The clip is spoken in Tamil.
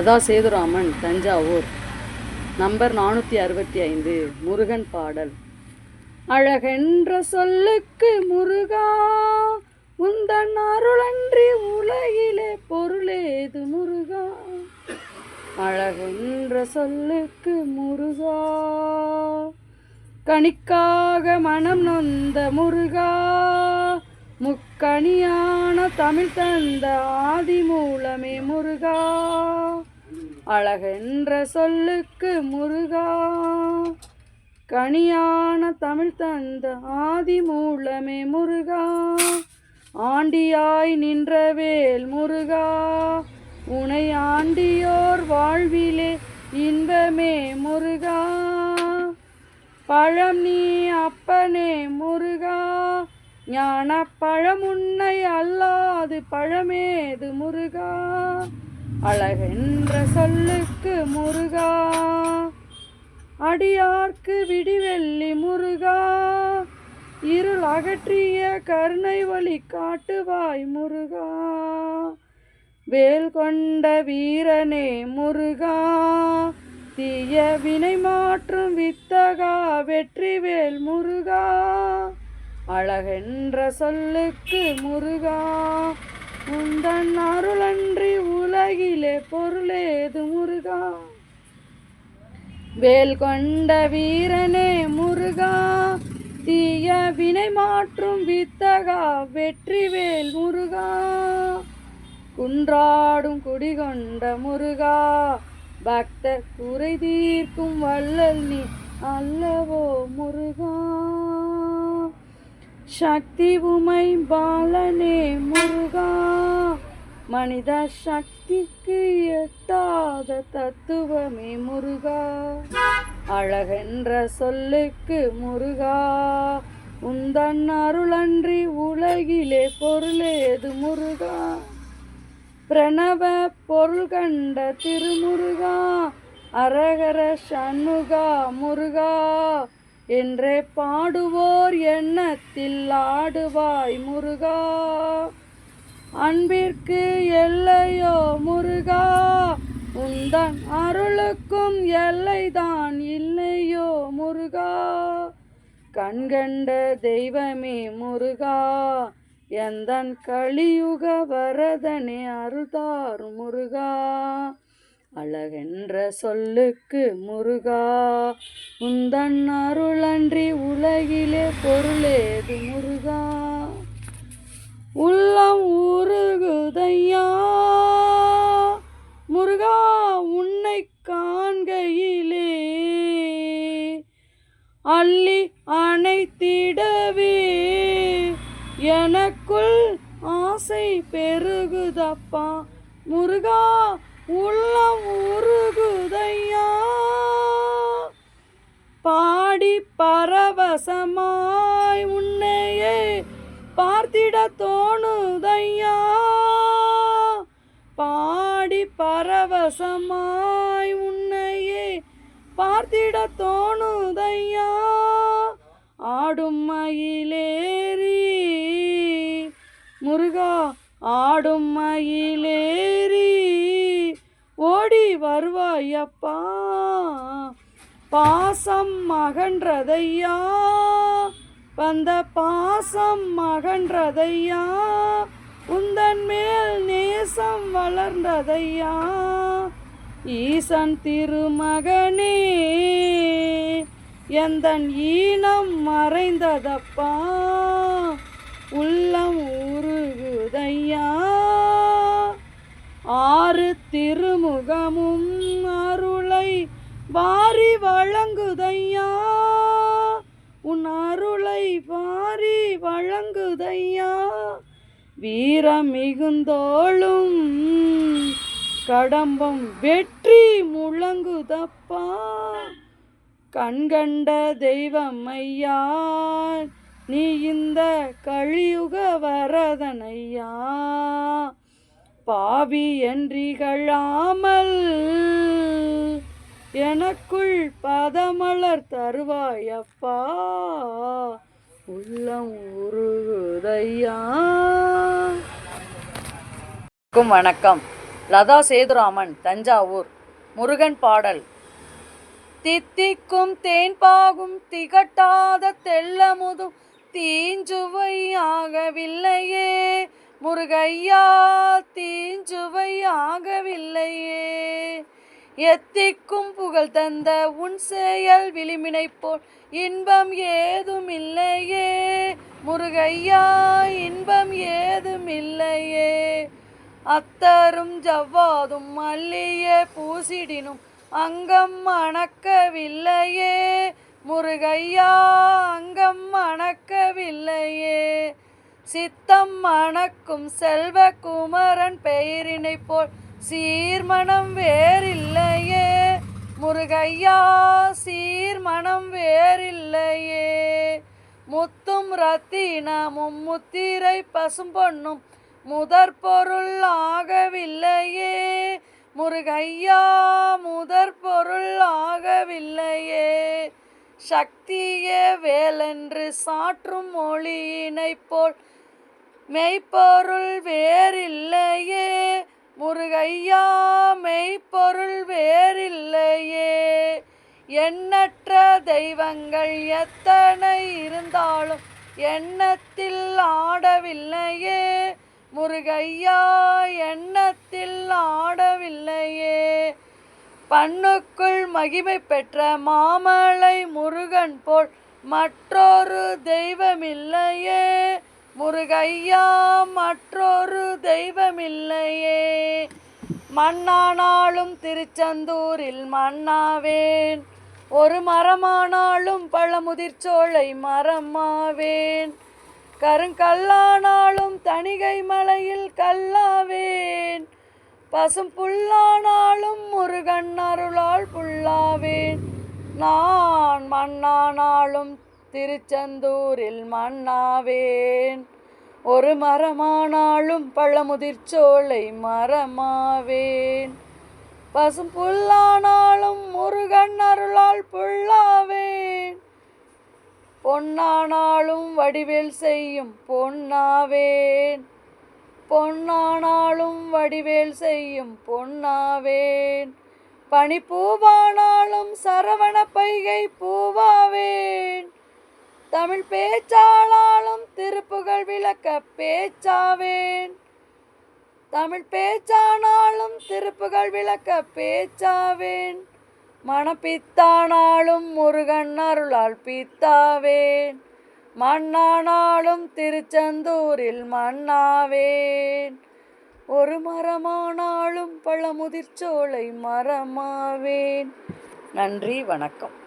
அதா சேதுராமன் தஞ்சாவூர். நம்பர் நானூற்றி அறுபத்தி ஐந்து முருகன் பாடல். அழகென்ற சொல்லுக்கு முருகா உந்தன் அருளன்றி உலகிலே பொருளேது முருகா. அழகென்ற சொல்லுக்கு முருகா கணிக்காக மனம் நொந்த முருகா. கனியான தமிழ் தந்த ஆதி மூலமே முருகா. அழகென்ற சொல்லுக்கு முருகா. கனியான தமிழ் தந்த ஆதி மூலமே முருகா. ஆண்டியாய் நின்ற வேல் முருகா. உனை ஆண்டியோர் வாழ்விலே இன்பமே முருகா. பழம் நீ அப்பனே முருகா. ஞான பழமுன்னை அல்லாது பழமேது முருகா? அழகென்ற சொல்லுக்கு முருகா? அடியார்க்கு விடிவெள்ளி முருகா? இருள் அகற்றிய கருணை வழி காட்டுவாய் முருகா? வேல் கொண்ட வீரனே முருகா? தீய வினை மாற்றும் வித்தகா வெற்றிவேல் முருகா? அழகென்ற சொல்லுக்கு முருகா உந்தன் அருளன்றி உலகிலே பொருளேது முருகா. வேல் கொண்ட வீரனே முருகா தீய வினை மாற்றும் வித்தகா வெற்றி வேல் முருகா. குன்றாடும் குடிகொண்ட முருகா பக்த குறை தீர்க்கும் வள்ளல் நீ அல்லவோ முருகா. சக்தி உமை பாலனே முருகா. மனித சக்திக்கு எட்டாத தத்துவமே முருகா. அழகென்ற சொல்லுக்கு முருகா. உந்தன் அருளன்றி உலகிலே பொருளேது முருகா? பிரணவ பொருள் கண்ட திருமுருகா. அரகர சண்முகா முருகா. என்றே பாடுவோர் எண்ணத்தில் ஆடுவாய் முருகா. அன்பிற்கு எல்லையோ முருகா. உந்தன் அருளுக்கும் எல்லைதான் இல்லையோ முருகா. கண்கண்ட தெய்வமே முருகா. எந்தன் கலியுக வரதனே அருதார் முருகா. அழகென்ற சொல்லுக்கு முருகா உந்தன் அருளன்றி உலகிலே பொருளேது முருகா? உள்ளம் ஊருகுதையா முருகா உன்னை காண்கையிலே அள்ளி அணைத்திடவே எனக்குள் ஆசை பெருகுதப்பா முருகா உள்ளம் உருகுதையா? பாடி பரவசமாய் உன்னையே பார்த்திட தோணுதையா? பாடி பரவசமாய் உன்னையே பார்த்திட தோணுதையா? ஆடும் மயிலேறி முருகா ஆடும் மயிலேறி வருவாய் அப்பா பாசம் மகன்றதையா? வந்த பாசம் மகன்றதையா? உந்தன் மேல் நேசம் வளர்ந்ததையா? ஈசன் திருமகனே எந்தன் ஈனம் மறைந்ததப்பா? உள்ளம் உருகுதையா? ஆறு திருமுகமும் அருளை வாரி வழங்குதையா? உன் அருளை வாரி வழங்குதையா? வீரம் மிகுந்தோளும் கடம்பம் வெற்றி முழங்குதப்பா? கண்கண்ட தெய்வம் ஐயா நீ இந்த கழியுக வரதனையா? பாவி என்றிகழாமல் எனக்குள் பதமலர் தருவாயப்பா. உள்ளம் உருகுதையா. வணக்கம். லதா சேதுராமன் தஞ்சாவூர். முருகன் பாடல். தித்திக்கும் தேன்பாகும் திகட்டாத தெல்லமுதும் தீஞ்சுவையாகவில்லையே முருகையா தீஞ்சுவையாகவில்லையே எத்திக்கும் புகழ் தந்த உன் செயல் விளிமினை போல் இன்பம் ஏதுமில்லையே. முருகையா இன்பம் ஏதுமில்லையே. அத்தரும் ஜவ்வாதும் மல்லிய பூசிடினும் அங்கம் மணக்கவில்லையே. முருகையா அங்கம் மணக்கவில்லையே. சித்தம் மணக்கும் செல்வ குமரன் பெயரினை போல் சீர்மணம் வேறில்லையே. முருகையா சீர்மணம் வேறில்லையே. முத்தும் ரத்தினமும் முத்திரை பசும் பொண்ணும் முதற் பொருள் ஆகவில்லையே. முருகையா முதற் பொருள் ஆகவில்லையே. சக்தியே வேலென்று சாற்றும் மொழியினைப் போல் மெய்ப்பொருள் வேறில்லையே. முருகையா மெய்ப்பொருள் வேறில்லையே. எண்ணற்ற தெய்வங்கள் எத்தனை இருந்தாலும் எண்ணத்தில் ஆடவில்லையே. முருகையா எண்ணத்தில் ஆடவில்லையே. பண்ணுக்குள் மகிமை பெற்ற மாமலை முருகன் போல் மற்றொரு தெய்வமில்லையே. முருகையா மற்றொரு தெய்வமில்லையே. மண்ணானாலும் திருச்செந்தூரில் மண்ணாவேன் ஒரு மரமானாலும் பழமுதிர்ச்சோலை மரமாவேன். கருங்கல்லானாலும் தணிகை மலையில் கல்லாவேன். பசும் புல்லானாலும் முருகன் அருளால் புல்லாவேன். நான் மண்ணானாலும் திருச்செந்தூரில் மண்ணாவேன் ஒரு மரமானாலும் பழமுதிர்ச்சோலை மரமாவேன். பசும் புல்லானாலும் முருகன் அருளால் புல்லாவேன். பொன்னானாலும் வடிவேல் செய்யும் பொன்னாவேன். பொன்னானாலும் வடிவேல் செய்யும் பொன்னாவேன். பனிப்பூவானாலும் சரவண பைகை பூவாவேன். தமிழ் பேச்சாளாலும் திருப்புகழ் விளக்க பேச்சாவேன். தமிழ் பேச்சானாலும் திருப்புகழ் விளக்க பேச்சாவேன். மணப்பித்தானாலும் முருகன் அருளால் பித்தாவேன். மண்ணானாலும் திருச்செந்தூரில் மண்ணாவேன் ஒரு மரமானாலும் பழமுதிர்ச்சோலை மரமாவேன். நன்றி வணக்கம்.